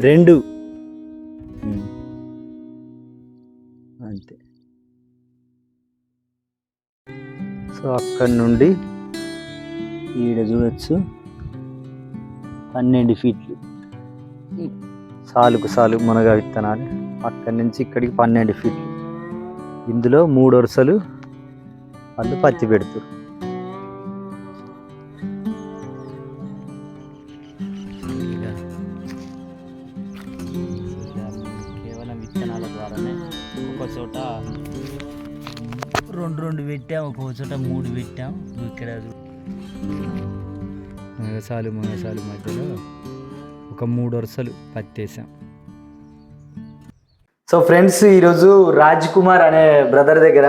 రెండు. అంతే. సో అక్కడి నుండి ఈడ చూడొచ్చు. పన్నెండు ఫీట్లు. సాలుకు సాలు మునగ విత్తనాలు. అక్కడి నుంచి ఇక్కడికి పన్నెండు ఫీట్లు. ఇందులో మూడు వరుసలు వాళ్ళు పత్తి పెడుతారు చోట మూడు పెట్టాం. ఇక్కడ మునగసాలు మునగసాలు మధ్యలో ఒక మూడు వరుసలు పత్తేసాం సో ఫ్రెండ్స్ ఈరోజు రాజ్ కుమార్ అనే బ్రదర్ దగ్గర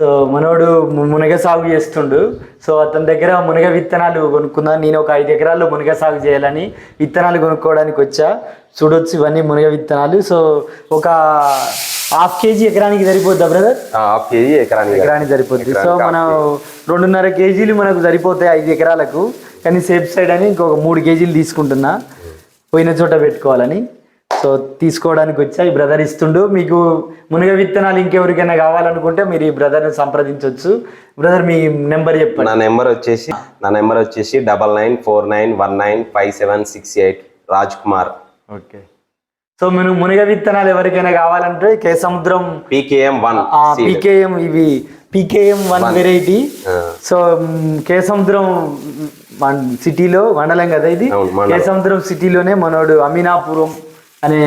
సో మనోడు మునగ సాగు చేస్తుండు. సో అతని దగ్గర మునగ విత్తనాలు కొనుక్కుందా. నేను ఒక ఐదు ఎకరాల్లో మునగ సాగు చేయాలని విత్తనాలు కొనుక్కోవడానికి వచ్చా. చూడొచ్చు ఇవన్నీ మునగ విత్తనాలు. సో ఒక హాఫ్ కేజీ ఎకరానికి సరిపోద్దా బ్రదర్? హాఫ్ కేజీ ఎకరానికి ఎకరానికి సరిపోద్ది. సో మనం రెండున్నర కేజీలు మనకు సరిపోతాయి ఐదు ఎకరాలకు. కానీ సేఫ్ సైడ్ అని ఇంకొక మూడు కేజీలు తీసుకుంటున్నా. పోయిన చోట పెట్టుకోవాలని. సో తీసుకోవడానికి వచ్చా ఈ బ్రదర్ ఇస్తుండు. మీకు మునగ విత్తనాలు ఇంకెవరికైనా కావాలనుకుంటే మీరు ఈ బ్రదర్ని సంప్రదించవచ్చు బ్రదర్ మీ నెంబర్ చెప్పండి. నా నెంబర్ వచ్చేసి నా నెంబర్ వచ్చేసి double nine four nine one nine five seven six eight Raj Kumar. Okay. So మనం మునగ విత్తనాలు ఎవరికైనా కావాలంటే కేసముద్రం పీకేఎం వన్ పీకేఎం ఇవి పీకేఎం వన్ వెరైటీ. సో మ్, కేసముద్రం మన్- సిటీలో మండలం కదా ఇది? మండలం. కేసముద్రం సిటీలోనే మనోడు అమీనాపురం అనే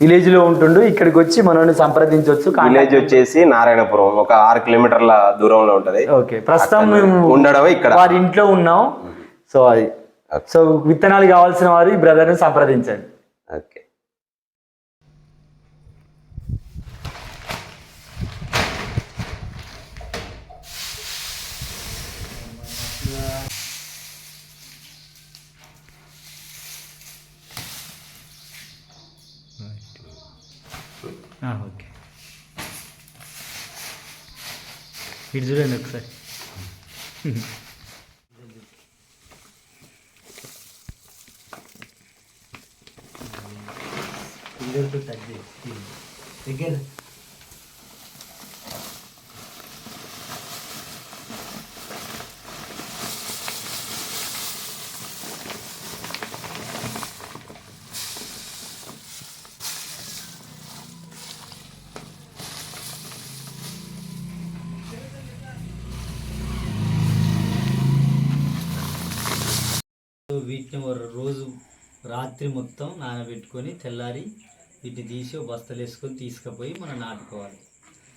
విలేజ్లో ఉంటుండు. ఇక్కడికి వచ్చి మనోడిని సంప్రదించవచ్చు విలేజ్ వచ్చేసి నారాయణపురం ఒక ఆరు కిలోమీటర్ల దూరంలో ఉంటది. ఓకే. ప్రస్తుతం మేము ఉండడం ఇక్కడ. వారి ఇంట్లో ఉన్నాం. సో అది. సో విత్తనాలు కావాల్సిన వారు ఈ బ్రదర్ని సంప్రదించండి. ఓకే. ఓకే ఇటు చూడండి ఒకసారి దగ్గర సో వీటిని ఒక రోజు రాత్రి మొత్తం నానబెట్టుకొని తెల్లారి వీటిని తీసి బస్తలు వేసుకొని తీసుకుపోయి మనం నాటుకోవాలి.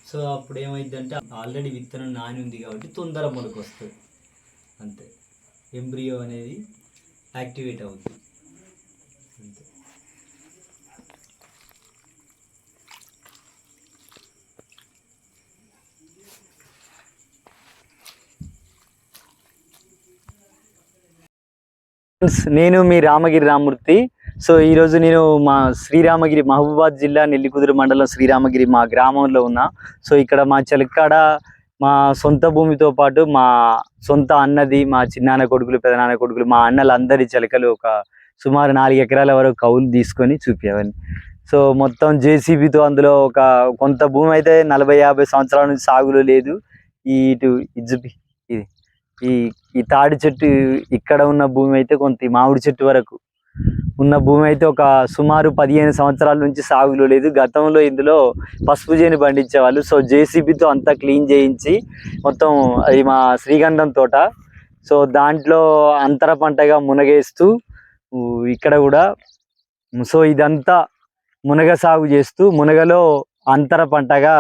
సో అప్పుడు ఏమైందంటే ఆల్రెడీ విత్తనం నాని ఉంది కాబట్టి తొందర మొలకొస్తుంది. అంతే. ఎంబ్రియో అనేది యాక్టివేట్ అవుతుంది ఫ్రెండ్స్, నేను మీ రామగిరి రామూర్తి సో ఈరోజు నేను మా శ్రీరామగిరి మహబూబాద్ జిల్లా నెల్లికుదురు మండలం శ్రీరామగిరి మా గ్రామంలో ఉన్నా. సో ఇక్కడ మా చెలక్కాడ మా సొంత భూమితో పాటు మా సొంత అన్నది మా చిన్నాన్న కొడుకులు పెదనాన్న కొడుకులు మా అన్నలందరి చిలకలు ఒక సుమారు నాలుగు ఎకరాల వరకు కౌలు తీసుకొని చూపించవని సో మొత్తం జేసీబీతో అందులో ఒక కొంత భూమి అయితే నలభై యాభై సంవత్సరాల నుంచి సాగులో లేదు. ఈ ఇటు ఇజ్జుపి ఇది ఈ ఈ తాడి చెట్టు ఇక్కడ ఉన్న భూమి అయితే కొంత మామిడి చెట్టు వరకు. ఉన్న భూమి అయితే ఒక సుమారు పదిహేను సంవత్సరాల నుంచి సాగులో లేదు. గతంలో ఇందులో పసుపు చేని పండించేవాళ్ళు. సో జేసీబీతో అంతా క్లీన్ చేయించి మొత్తం అది మా శ్రీగంధం తోట. సో దాంట్లో అంతర పంటగా మునగేస్తూ ఇక్కడ కూడా సో ఇదంతా మునగ సాగు చేస్తూ మునగలో అంతర పంటగా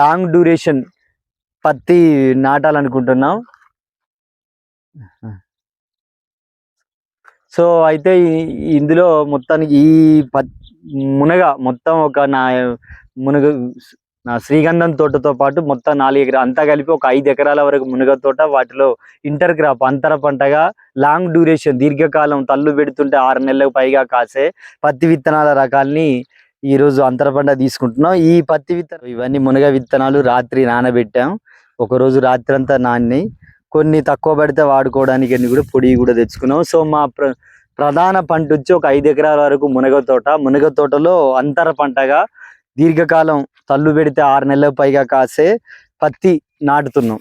లాంగ్ డ్యూరేషన్ పత్తి నాటాలనుకుంటున్నాం. సో అయితే ఇందులో మొత్తానికి ఈ పత్ మునగ మొత్తం ఒక నా మునగ నా శ్రీగంధం తోటతో పాటు మొత్తం నాలుగు ఎకరా అంతా కలిపి ఒక ఐదు ఎకరాల వరకు మునగ తోట వాటిలో ఇంటర్ క్రాప్ అంతర పంటగా లాంగ్ డ్యూరేషన్ దీర్ఘకాలం తల్లు పెడుతుంటే ఆరు నెలలకు పైగా కాసే పత్తి విత్తనాల రకాల్ని ఈరోజు అంతర పంట తీసుకుంటున్నాం. ఈ పత్తి విత్తనం ఇవన్నీ మునగ విత్తనాలు రాత్రి నానబెట్టాం. ఒక రోజు రాత్రి అంతా నాని కొన్ని తక్కువ పడితే వాడుకోవడానికి అన్ని కూడా పొడి కూడా తెచ్చుకున్నాం. సో మా ప్ర ప్రధాన పంట వచ్చి ఒక ఐదు ఎకరాల వరకు మునగ తోట. మునగ తోటలో అంతర పంటగా దీర్ఘకాలం తల్లు పెడితే ఆరు నెలల పైగా కాసే పత్తి నాటుతున్నాం.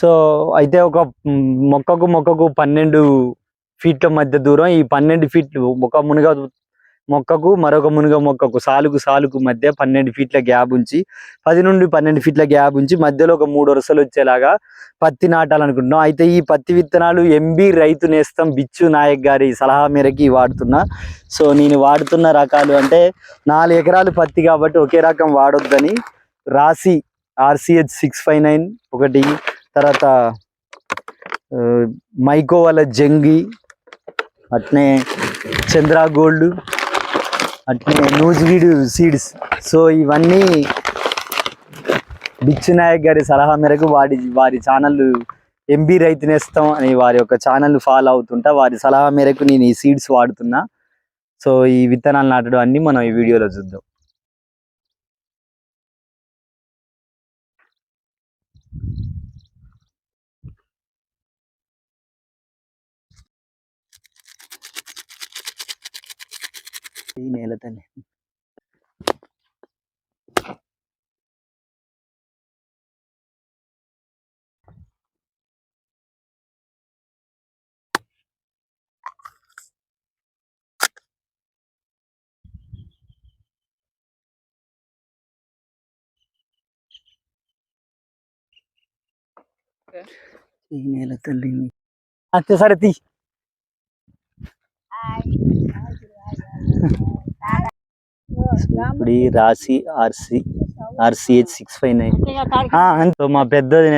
సో అయితే ఒక మొక్కకు మొక్కకు పన్నెండు ఫీట్ల మధ్య దూరం ఈ పన్నెండు ఫీట్లు ఒక మునగ మొక్కకు మరొక మునగ మొక్కకు సాలుకు సాలుకు మధ్య పన్నెండు ఫీట్ల గ్యాప్ ఉంచి పది నుండి పన్నెండు ఫీట్ల గ్యాప్ ఉంచి మధ్యలో ఒక మూడు వరుసలు వచ్చేలాగా పత్తి నాటాలనుకుంటున్నాం. అయితే ఈ పత్తి విత్తనాలు ఎంబీ రైతు నేస్తం బిచ్చు నాయక్ గారి సలహా మేరకి వాడుతున్నా. సో నేను వాడుతున్న రకాలు అంటే నాలుగు ఎకరాలు పత్తి కాబట్టి ఒకే రకం వాడొద్దని రాసి ఆర్సిహెచ్ సిక్స్ ఫైవ్ నైన్ ఒకటి తర్వాత మైకోవల జంగి అట్నే చంద్ర గోల్డ్ అట్లనే నూజివీడు సీడ్స్. సో ఇవన్నీ బిచ్చు నాయక్ గారి సలహా మేరకు వాడి వారి ఛానల్ ఎంబీ రైతు నేస్తం అని వారి యొక్క ఛానల్ ఫాలో అవుతుంటా. వారి సలహా మేరకు నేను ఈ సీడ్స్ వాడుతున్నా. సో ఈ విత్తనాలు నాటడం అన్ని మనం ఈ వీడియోలో చూద్దాం. ఈ నేల తల్లి ఈ నేల తల్లి అంతే సరే తీ ఇప్పుడు ఈ రాసి RC RCH six five nine అంతే. మా పెద్దది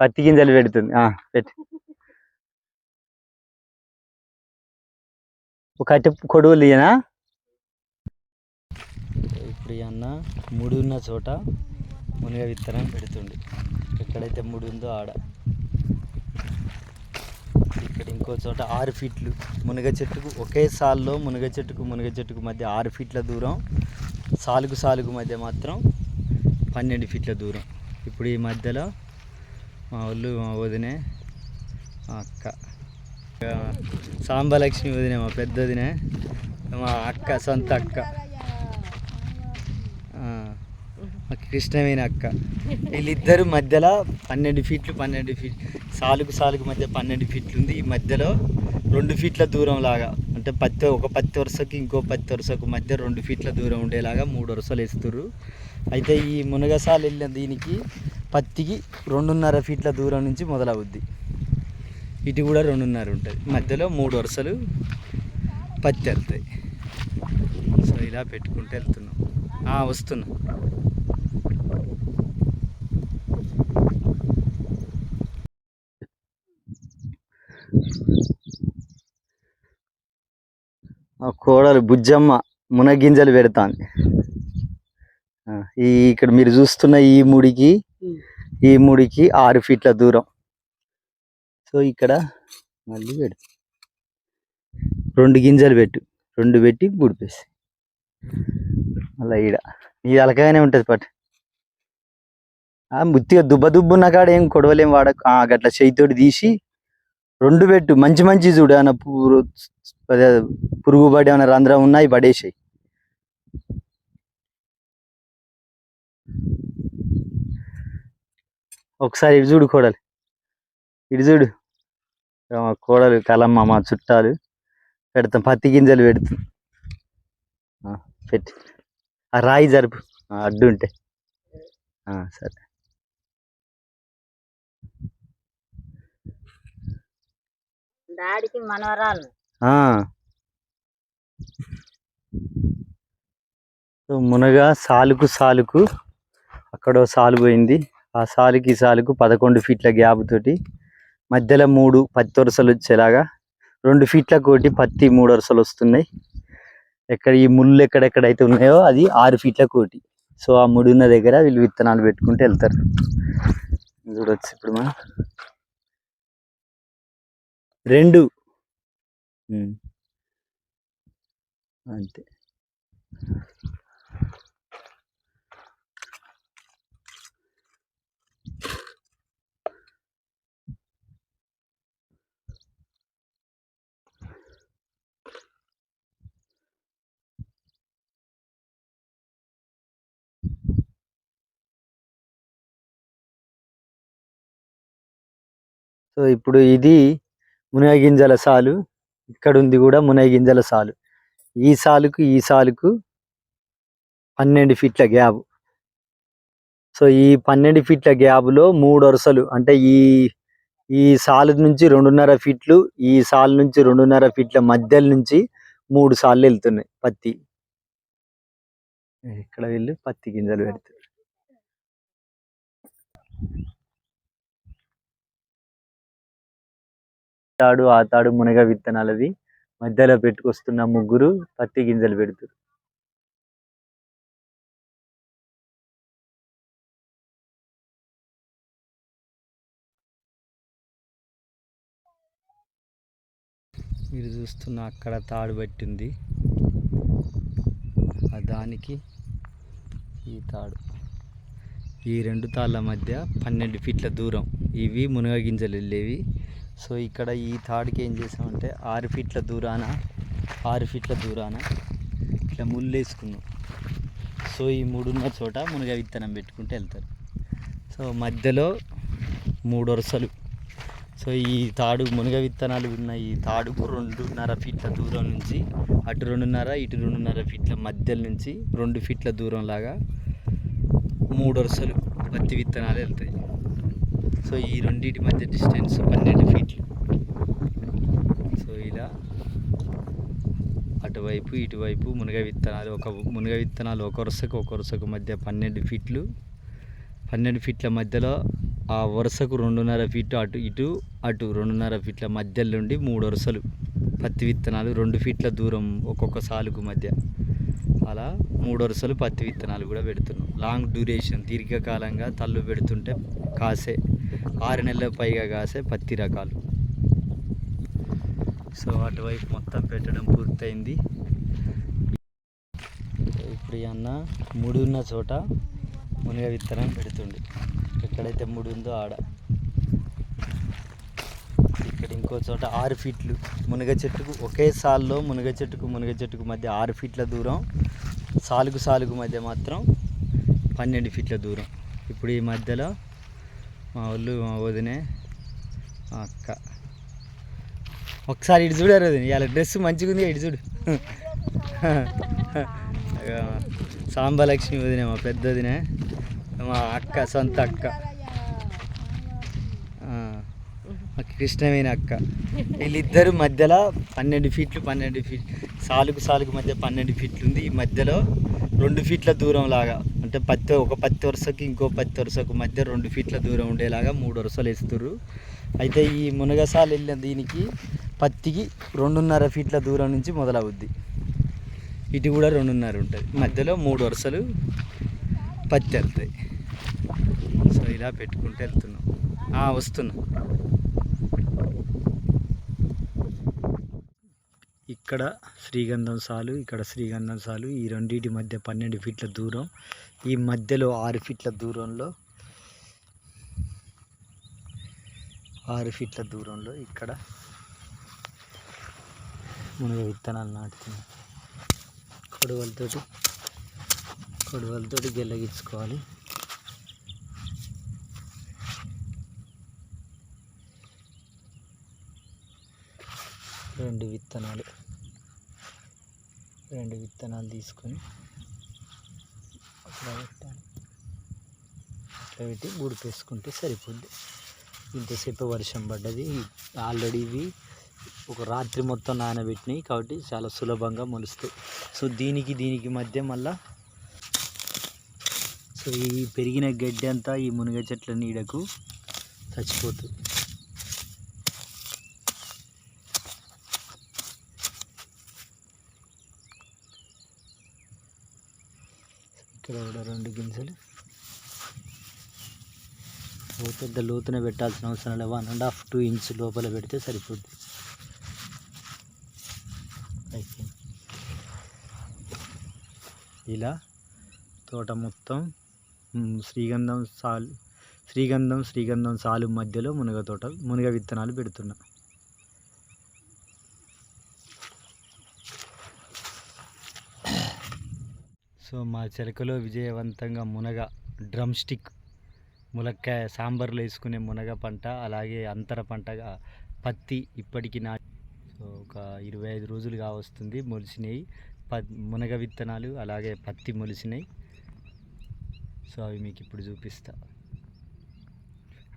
పత్తి గింజలు పెడుతుంది. పెట్టి. ఒకటి ఒక అట్టి కొడువులు ఇప్పుడు అన్న ముడి ఉన్న చోట మునిగ విత్తనం పెడుతుండు. ఎక్కడైతే ముడి ఉందో ఆడ. ఇక్కడ ఇంకో చోట ఆరు ఫీట్లు. మునగ చెట్టుకు ఒకే సాల్లో మునగ చెట్టుకు మునగ చెట్టుకు మధ్య ఆరు ఫీట్ల దూరం సాలుకు సాలుకు మధ్య మాత్రం పన్నెండు ఫీట్ల దూరం. ఇప్పుడు ఈ మధ్యలో మా వాళ్ళు మా వదినే మా అక్క. సాంబలక్ష్మి వదినే మా పెద్ద వదినే మా అక్క సొంత అక్క ఆ, మా కృష్ణవేణి అక్క. వీళ్ళిద్దరు మధ్యలో పన్నెండు ఫీట్లు పన్నెండు ఫీట్ సాలుకు సాలుకు మధ్య పన్నెండు ఫీట్లు ఉంది. ఈ మధ్యలో రెండు ఫీట్ల దూరం లాగా. అంటే పత్తి ఒక పత్తి వరుసకి ఇంకో పత్తి వరుసకు మధ్య రెండు ఫీట్ల దూరం ఉండేలాగా మూడు వరుసలు వేస్తుర్రు. అయితే ఈ మునగసాలు వెళ్ళిన దీనికి పత్తికి రెండున్నర ఫీట్ల దూరం నుంచి మొదలవుద్ది. ఇటు కూడా రెండున్నర ఉంటుంది. మధ్యలో మూడు వరుసలు పత్తి వెళ్తాయి. సో ఇలా పెట్టుకుంటూ వెళ్తున్నాం. వస్తున్నా. కోడలు బుజ్జమ్మ మునగింజలు పెడతాంది. ఆ, ఈ ఇక్కడ మీరు చూస్తున్న ఈ ముడికి ఈ ముడికి ఆరు ఫీట్ల దూరం. సో ఇక్కడ మళ్ళీ పెడు. రెండు గింజలు పెట్టు. రెండు పెట్టి గుడిపేసి మళ్ళీ ఈడ. ఇది అలకగానే ఉంటుంది పట్టు. ఆ ముత్తిగా దుబ్బ దుబ్బు ఉన్న కాడ ఏం కొడవలేం వాడకు ఆ, గట్ల చేయితోటి తీసి రెండు పెట్టు మంచి మంచి చూడు ఏమైనా పురు పురుగు పడి ఏమైనా రంధ్రం ఉన్నాయి పడేసాయి. ఒకసారి ఇటు చూడు కోడలు. ఇటు చూడు. మా కోడలు కలమ్మ మా చుట్టాలు. పెడతాం పత్తి గింజలు పెడతాం. పెట్టి. ఆ రాయి జరుపు. అడ్డు ఉంటే. సరే. డాడీకి మనవరాలు. ఆ. మునగ సాలుకు సాలుకు అక్కడ సాలు పోయింది. ఆ సాలుకి ఈ సాలుకు పదకొండు ఫీట్ల గ్యాప్ తోటి మధ్యలో మూడు పత్తి వరుసలు వచ్చేలాగా రెండు ఫీట్ల కోటి పత్తి మూడు వరుసలు వస్తున్నాయి. ఎక్కడ ఈ ముళ్ళు ఎక్కడెక్కడైతే ఉన్నాయో అది ఆరు ఫీట్ల కోటి. సో ఆ ముడి ఉన్న దగ్గర వీళ్ళు విత్తనాలు పెట్టుకుంటూ వెళ్తారు. చూడొచ్చు ఇప్పుడు మనం. రెండు. అంతే. సో ఇప్పుడు ఇది మునగ గింజల సాలు. ఇక్కడ ఉంది కూడా మునగ గింజల సాలు. ఈ సాలుకు ఈ సాలుకు పన్నెండు ఫీట్ల గ్యాబ్. సో ఈ పన్నెండు ఫీట్ల గ్యాబ్లో మూడు వరుసలు అంటే ఈ ఈ సాలు నుంచి రెండున్నర ఫీట్లు ఈ సాలు నుంచి రెండున్నర ఫీట్ల మధ్యల నుంచి మూడు సార్లు వెళ్తున్నాయి పత్తి. ఇక్కడ వెళ్ళి పత్తి గింజలు పెడుతుంది తాడు ఆ తాడు మునగ విత్తనాలవి మధ్యలో పెట్టుకొస్తున్న ముగ్గురు పత్తి గింజలు పెడుతురు. మీరు చూస్తున్న అక్కడ తాడు పట్టింది. దానికి ఈ తాడు. ఈ రెండు తాళ్ళ మధ్య పన్నెండు ఫీట్ల దూరం ఇవి మునగ గింజలు వెళ్ళేవి సో ఇక్కడ ఈ తాడుకి ఏం చేసామంటే ఆరు ఫీట్ల దూరాన ఆరు ఫీట్ల దూరాన ఇట్లా ముళ్ళు వేసుకున్నాం సో ఈ మూడున్న చోట మునగ విత్తనం పెట్టుకుంటూ వెళ్తారు. సో మధ్యలో మూడు వరుసలు. సో ఈ తాడు మునగ విత్తనాలు ఉన్న ఈ తాడుకు రెండున్నర ఫీట్ల దూరం నుంచి అటు రెండున్నర ఇటు రెండున్నర ఫీట్ల మధ్య నుంచి రెండు ఫీట్ల దూరం లాగా మూడు వరుసలు పత్తి విత్తనాలు వెళ్తాయి. సో ఈ రెండింటి మధ్య డిస్టెన్స్ పన్నెండు ఫీట్లు. సో ఇలా అటువైపు ఇటువైపు మునగ విత్తనాలు ఒక మునగ విత్తనాలు ఒక వరుసకు ఒక వరుసకు మధ్య పన్నెండు ఫీట్లు. పన్నెండు ఫీట్ల మధ్యలో ఆ వరుసకు రెండున్నర ఫీట్ అటు ఇటు అటు రెండున్నర ఫీట్ల మధ్యలో నుండి మూడు వరుసలు. పత్తి విత్తనాలు రెండు ఫీట్ల దూరం ఒక్కొక్క సాలుకు మధ్య. అలా మూడు వరుసలు పత్తి విత్తనాలు కూడా పెడుతున్నాం. లాంగ్ డ్యూరేషన్ దీర్ఘకాలంగా తల్లు పెడుతుంటే కాసే ఆరు నెలల పైగా కాసే పత్తి రకాలు. సో అటువైపు మొత్తం పెట్టడం పూర్తయింది. ఇప్పుడు అన్న ముడి ఉన్న చోట మునగ విత్తనం పెడుతుండు. ఎక్కడైతే ముడి ఉందో ఆడ. ఇక్కడ ఇంకో చోట ఆరు ఫీట్లు మునగ చెట్టుకు ఒకే సాల్లో మునగ చెట్టుకు మునగ చెట్టుకు మధ్య ఆరు ఫీట్ల దూరం సాలుగు సాలుగు మధ్య మాత్రం పన్నెండు ఫీట్ల దూరం. ఇప్పుడు ఈ మధ్యలో మా వాళ్ళు మా వదినే మా అక్క. ఒకసారి ఇటు చూడారు వదిన ఇవాళ డ్రెస్ మంచిగా ఉంది ఇటు చూడు. సాంబలక్ష్మి వదినే మా పెద్ద వదిన మా అక్క సొంత అక్క. కృష్ణమైన అక్క. వీళ్ళిద్దరు మధ్యలో పన్నెండు ఫీట్లు పన్నెండు ఫీట్ సాలుకు సాలుకు మధ్య పన్నెండు ఫీట్లు ఉంది. ఈ మధ్యలో రెండు ఫీట్ల దూరం లాగా అంటే పత్తి ఒక పత్తి వరుసకి ఇంకో పత్తి వరుసకు మధ్య రెండు ఫీట్ల దూరం ఉండేలాగా మూడు వరుసలు వేస్తుర్రు. అయితే ఈ మునగసాలు వెళ్ళిన దీనికి పత్తికి రెండున్నర ఫీట్ల దూరం నుంచి మొదలవుద్ది. ఇటు కూడా రెండున్నర ఉంటుంది. మధ్యలో మూడు వరుసలు పత్తి వెళ్తాయి. సో ఇలా పెట్టుకుంటూ వెళ్తున్నాం. వస్తున్నాం వస్తున్నా. ఇక్కడ శ్రీగంధం సాలు ఇక్కడ శ్రీగంధం సాలు. ఈ రెండింటి మధ్య పన్నెండు ఫీట్ల దూరం. ఈ మధ్యలో ఆరు ఫీట్ల దూరంలో ఆరు ఫీట్ల దూరంలో ఇక్కడ మునగ విత్తనాలు నాటుతున్నాం. కొడవలతోటి కొడవలతోటి గెల్లగించుకోవాలి రెండు విత్తనాలు. రెండు విత్తనాలు తీసుకొని అట్లా పెట్టాలి. అట్లా పెట్టి గుడిపేసుకుంటే సరిపోద్ది. ఇంతసేపు వర్షం పడ్డది. ఆల్రెడీ ఇవి ఒక రాత్రి మొత్తం నానబెట్టినాయి కాబట్టి చాలా సులభంగా మొలుస్తాయి. సో దీనికి దీనికి మధ్య మళ్ళా సో ఈ పెరిగిన గడ్డి అంతా ఈ మునగ చెట్ల నీడకు చచ్చిపోతుంది. ఇక్కడ కూడా రెండు గింజలు. ఓ పెద్ద లోతున పెట్టాల్సిన అవసరం లేదు. One and half two inch లోపల పెడితే సరిపోద్ది. ఇలా తోట మొత్తం శ్రీగంధం సాలు శ్రీగంధం శ్రీగంధం సాలు మధ్యలో మునగ తోట మునగ విత్తనాలు పెడుతున్నా. సో మా చెలకలో విజయవంతంగా మునగ డ్రమ్ స్టిక్ ములక్కాయ సాంబార్లో వేసుకునే మునగ పంట అలాగే అంతర పంటగా పత్తి ఇప్పటికి నా సో ఒక ఇరవై ఐదు రోజులుగా వస్తుంది మొలిసినాయి. ప మునగ విత్తనాలు అలాగే పత్తి మొలిసినాయి. సో అవి మీకు ఇప్పుడు చూపిస్తా.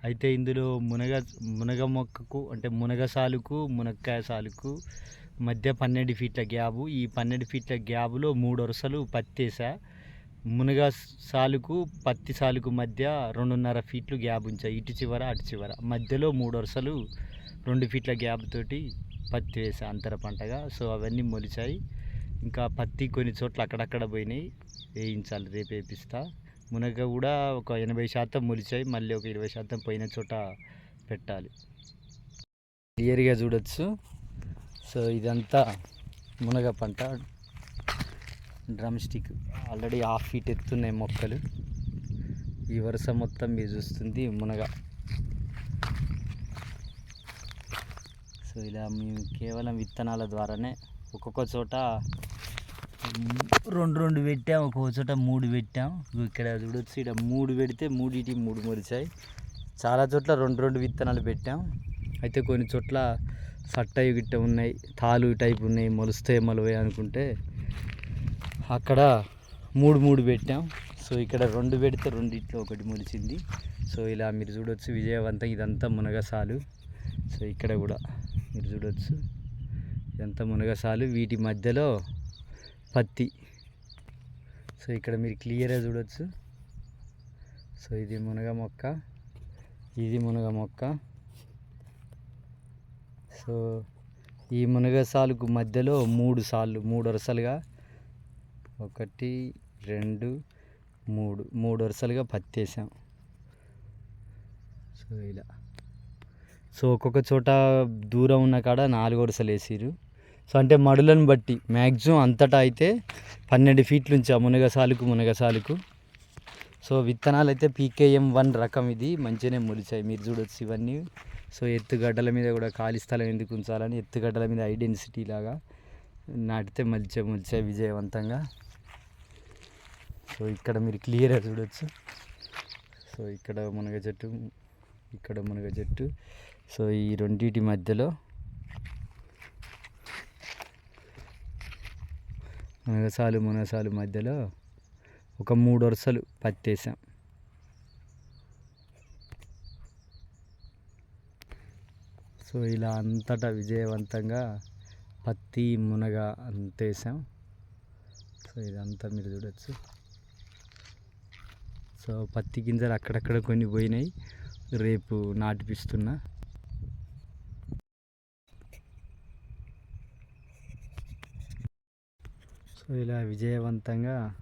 అయితే ఇందులో మునగ మునగ మొక్కకు అంటే మునగ సాలుకు మునక్కాయ సాలుకు మధ్య పన్నెండు ఫీట్ల గ్యాబు. ఈ పన్నెండు ఫీట్ల గ్యాబులో మూడు వరుసలు పత్తి మునగ సాలుకు పత్తి సాలుకు మధ్య రెండున్నర ఫీట్లు గ్యాబ్ ఉంచా. ఇటు చివర అటు చివర. మధ్యలో మూడు వరుసలు రెండు ఫీట్ల గ్యాబ్ తోటి పత్తి వేసా అంతర పంటగా. సో అవన్నీ మొలిచాయి. ఇంకా పత్తి కొన్ని చోట్ల అక్కడక్కడ పోయినాయి. వేయించాలి రేపు వేపిస్తా. మునగ కూడా ఒక ఎనభై శాతం మొలిచాయి. మళ్ళీ ఒక ఇరవై శాతం పోయిన చోట పెట్టాలి. క్లియర్గా చూడొచ్చు. సో ఇదంతా మునగ పంట. Drum stick already half feet ఎత్తున్నాయి మొక్కలు. ఈ వరుస మొత్తం మీరు చూస్తుంది మునగ. సో ఇలా మేము కేవలం విత్తనాల ద్వారానే ఒక్కొక్క చోట రెండు రెండు పెట్టాం ఒక్కొక్క చోట మూడు పెట్టాం. ఇక్కడ చూడొచ్చు ఇక్కడ మూడు పెడితే మూడిటి మూడు మురిచాయి. చాలా చోట్ల రెండు రెండు విత్తనాలు పెట్టాం. అయితే కొన్ని చోట్ల సట్టయి గిట్ట ఉన్నాయి తాలు టైప్ ఉన్నాయి మొలుస్తాయి మొలవే అనుకుంటే అక్కడ మూడు మూడు పెట్టాం. సో ఇక్కడ రెండు పెడితే రెండిట్లో ఒకటి మొలిచింది సో ఇలా మీరు చూడొచ్చు విజయవంతం ఇదంతా మునగసాలు. సో ఇక్కడ కూడా మీరు చూడొచ్చు ఇదంతా మునగసాలు వీటి మధ్యలో పత్తి. సో ఇక్కడ మీరు క్లియర్గా చూడొచ్చు. సో ఇది మునగ మొక్క ఇది మునగ మొక్క. సో ఈ మునగ సాలుకు మధ్యలో మూడు సార్లు మూడు వరుసలుగా ఒకటి రెండు మూడు. మూడు వరుసలుగా పత్తి వేసాం. సో ఇలా. సో ఒక్కొక్క చోట దూరం ఉన్న కాడ నాలుగు వరుసలు వేసిరు సో అంటే మడులను బట్టి మ్యాక్సిమం అంతటా అయితే పన్నెండు ఫీట్లు ఉంచా మునగసాలుకు మునగసాలుకు. సో విత్తనాలు అయితే పీకేఎం వన్ రకం ఇది. మంచిగానే మొలిచాయి. మీరు చూడొచ్చు ఇవన్నీ. సో ఎత్తుగడ్డల మీద కూడా ఖాళీ స్థలం ఎందుకు ఉంచాలని ఎత్తుగడ్డల మీద ఐడెన్సిటీ లాగా నాటితే మంచిగా మంచిగా విజయవంతంగా. సో ఇక్కడ మీరు క్లియర్గా చూడొచ్చు. సో ఇక్కడ మునగ చెట్టు ఇక్కడ మునగ చెట్టు. సో ఈ రెండింటి మధ్యలో మునగసాలు మునగసాలు మధ్యలో ఒక మూడు వరుసలు పత్తేసాం సో ఇలా అంతటా విజయవంతంగా పత్తి మునగ అంతేసాం సో ఇదంతా మీరు చూడొచ్చు. సో పత్తి గింజలు అక్కడక్కడ కొన్ని పోయినాయి. రేపు నాటిపిస్తున్నా. సో ఇలా విజయవంతంగా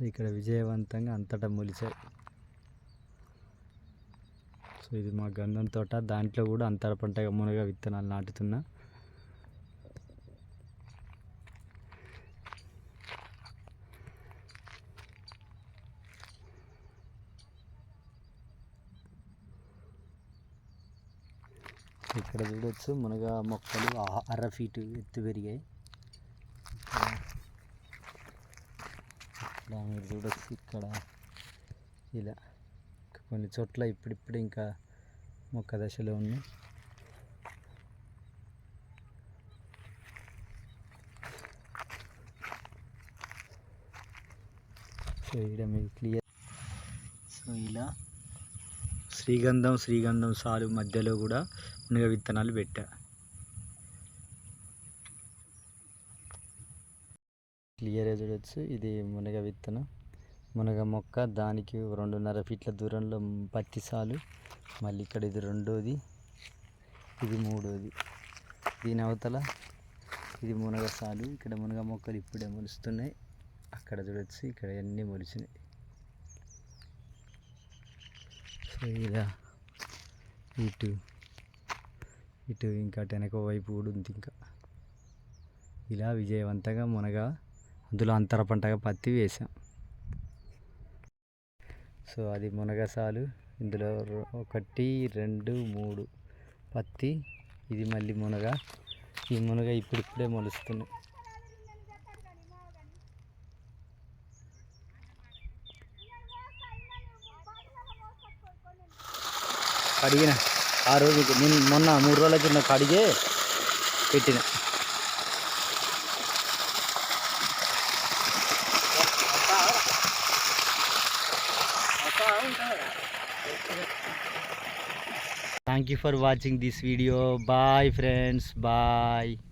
ఇక్కడ విజయవంతంగా అంతటా మొలిచాయి సో ఇది మా గంధం తోట. దాంట్లో కూడా అంతర పంటగా మునగ విత్తనాలు నాటుతున్నా. ఇక్కడ చూడొచ్చు మునగ మొక్కలు అర ఫీటు ఎత్తు పెరిగాయి ఇక్కడ మీరు చూడొచ్చు ఇక్కడ. ఇలా కొన్ని చోట్ల ఇప్పుడిప్పుడు ఇంకా మొక్క దశలో ఉన్నాయి. సో ఇక్కడ మీకు క్లియర్ సో ఇలా శ్రీగంధం శ్రీగంధం సాలు మధ్యలో కూడా మునగ విత్తనాలు పెట్టా. ఇక్కడ చూడొచ్చు ఇది మునగ విత్తనం. మునగ మొక్క దానికి రెండున్నర ఫీట్ల దూరంలో పత్తి సాలు. మళ్ళీ ఇక్కడ ఇది రెండోది ఇది మూడోది. దీని అవతల ఇది మునగ సాలు. ఇక్కడ మునగ మొక్కలు ఇప్పుడే మొలుస్తున్నాయి. అక్కడ చూడొచ్చు ఇక్కడ అన్నీ మొలిచినాయి. సో ఇలా ఇటు ఇటు ఇంకా వెనక వైపు కూడా ఉంది ఇంకా. ఇలా విజయవంతంగా మునగ అందులో అంతర పంటగా పత్తి వేసాం. సో అది మునగసాలు ఇందులో ఒకటి రెండు మూడు పత్తి ఇది మళ్ళీ మునగ. ఈ మునగ ఇప్పుడిప్పుడే మొలుస్తున్నాయి కడిగిన. ఆ రోజు నేను మొన్న మూడు రోజుల కింద కడిగే పెట్టిన. you for watching this video. Bye friends. Bye.